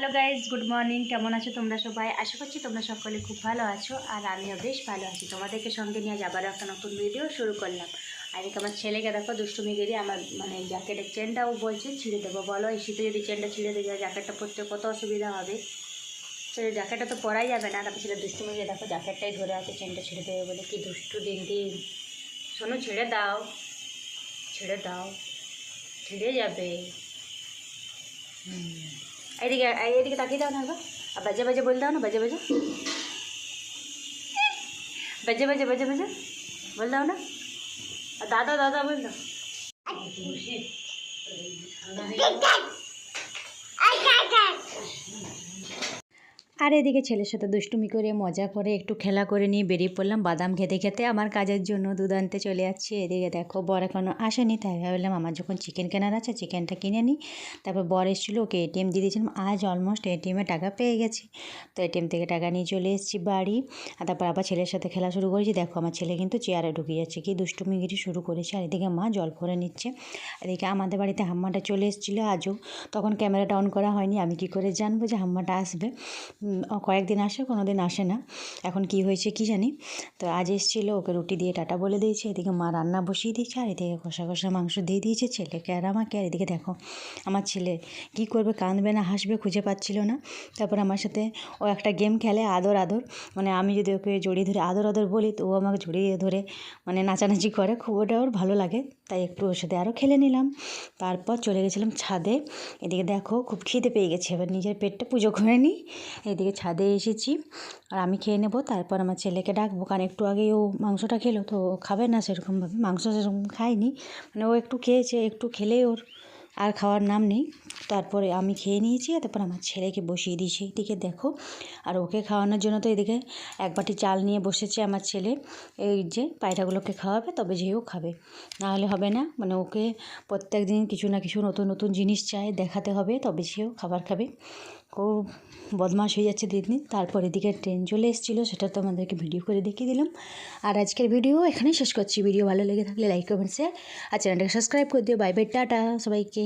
Hello guys good morning কেমন আছো তোমরা সবাই? আশা করছি তোমরা সকলে খুব ভালো আছো আর আমিও বেশ ভালো আছি। তোমাদেরকে সঙ্গে নিয়ে আজ আবারও একটা নতুন ভিডিও শুরু করলাম। আর এদিকে আমার ছেলেকে দেখো, দুষ্টুমি গেরি আমার মানে জ্যাকেটের চেনটাও বলছে, ছিঁড়ে দেবো বলো। এই শীতে যদি চেনটা ছিঁড়ে দিয়ে যায় জ্যাকেটটা পরতে কত অসুবিধা হবে? ছেলে জ্যাকেটটা তো পরাই যাবে না। তারপর ছেলে দুষ্টুমি গিয়ে দেখো জ্যাকেটটাই ধরে আছে চেনটা ছিঁড়ে দেবে বলে। কি দুষ্টু দিন দিন। শোনো, ছেড়ে দাও। ছেড়ে দাও। ছিঁড়ে যাবে। হুম। এইদিকে এই- এইদিকে তাকিয়ে দাও না একবার। আর বাজে বাজে বলে দাও না, বাজে বাজে। বাজে বাজে বাজে বাজে। বল দাও না। আর দাদা দাদা বল দাও। আর এদিকে ছেলের সাথে দুষ্টুমি করে, মজা করে, একটু খেলা করে নিয়ে বেরিয়ে পড়লাম বাদাম খেতে খেতে। আমার কাজের জন্য দুধ আনতে চলে যাচ্ছি। এদিকে দেখো, বর এখনও আসেনি, তাই ভাবলাম আমার যখন চিকেন কেনার আছে চিকেনটা কিনে নিই। তারপর বর এসেছিল, ওকে এটিএম দিয়ে দিয়েছিলাম। আজ অলমোস্ট এটিএমে টাকা পেয়ে গেছি। তো এটিএম থেকে টাকা নিয়ে চলে এসেছি বাড়ি। আর তারপর আবার ছেলের সাথে খেলা শুরু করেছি। দেখো, আমার ছেলে কিন্তু চেয়ারে ঢুকে যাচ্ছে, কি দুষ্টুমিগিরি শুরু করেছে। আর এদিকে মা জল ভরে নিচ্ছে। এদিকে আমাদের বাড়িতে হাম্মাটা চলে এসেছিল আজও। তখন ক্যামেরাটা অন করা হয়নি, আমি কি করে জানব যে হাম্মাটা আসবে? কয়েকদিন আসে কোনো দিন আসে না। এখন কি হয়েছে কি জানি। তো আজ এসেছিল, ওকে রুটি দিয়ে টাটা বলে দিয়েছে, এদিকে মা রান্না বসিয়ে দিয়েছে, আর এদিকে কষা কষা মাংস দিয়ে দিয়েছে ছেলেকে আর আমাকে। আর এদিকে দেখো, আমার ছেলে কি করবে, কাঁদবে না, হাসবে, খুঁজে পাচ্ছিল না। তারপর আমার সাথে ও একটা গেম খেলে, আদর আদর। মানে আমি যদি ওকে জড়িয়ে ধরে, আদর আদর বলি, তো ও আমাকে জড়িয়ে ধরে মানে নাচানাচি করে। খুব ওটা ওর ভালো লাগে, তাই একটু ওর সাথে আরও খেলে নিলাম। তারপর চলে গেছিলাম ছাদে। এদিকে দেখো, খুব খিদে পেয়ে গেছে, এবার নিজের পেটটা পুজো করে নিই। এদিকে ছাদে এসেছি। আর আমি খেয়ে নেব, তারপর আমার ছেলেকে ডাকবো। কারণ একটু আগেই ও মাংসটা খেলো, তো খাবে না সেরকমভাবে। মাংস সেরকম খায়নি। মানে ও একটু খেয়েছে, একটু খেলেই ওর আর খাওয়ার নাম নেই। তারপরে আমি খেয়ে নিয়েছি তারপর আমার ছেলেকে বসিয়ে দিয়েছি। এদিকে দেখো, আর ওকে খাওয়ানোর জন্য তো এদিকে এক বাটি চাল নিয়ে বসেছে আমার ছেলে। এই যে পায়রাগুলোকে খাওয়াবে, তবে যেও খাবে। না হলে হবে না। মানে ওকে প্রত্যেক দিন কিছু না কিছু নতুন নতুন জিনিস চায় দেখাতে হবে, তবে সেও খাবার খাবে। ও বদমাশ হয়ে যাচ্ছে দিন দিন। তারপর এদিকে ট্রেন চলে এসেছিল, সেটা তো আমাদেরকে ভিডিও করে দেখিয়ে দিলাম। আর আজকের ভিডিও এখানেই শেষ করছি। ভিডিও ভালো লেগে থাকলে লাইক কমেন্ট শেয়ার আর চ্যানেলটাকে সাবস্ক্রাইব করে দিও। বাই বাই টাটা সবাইকে।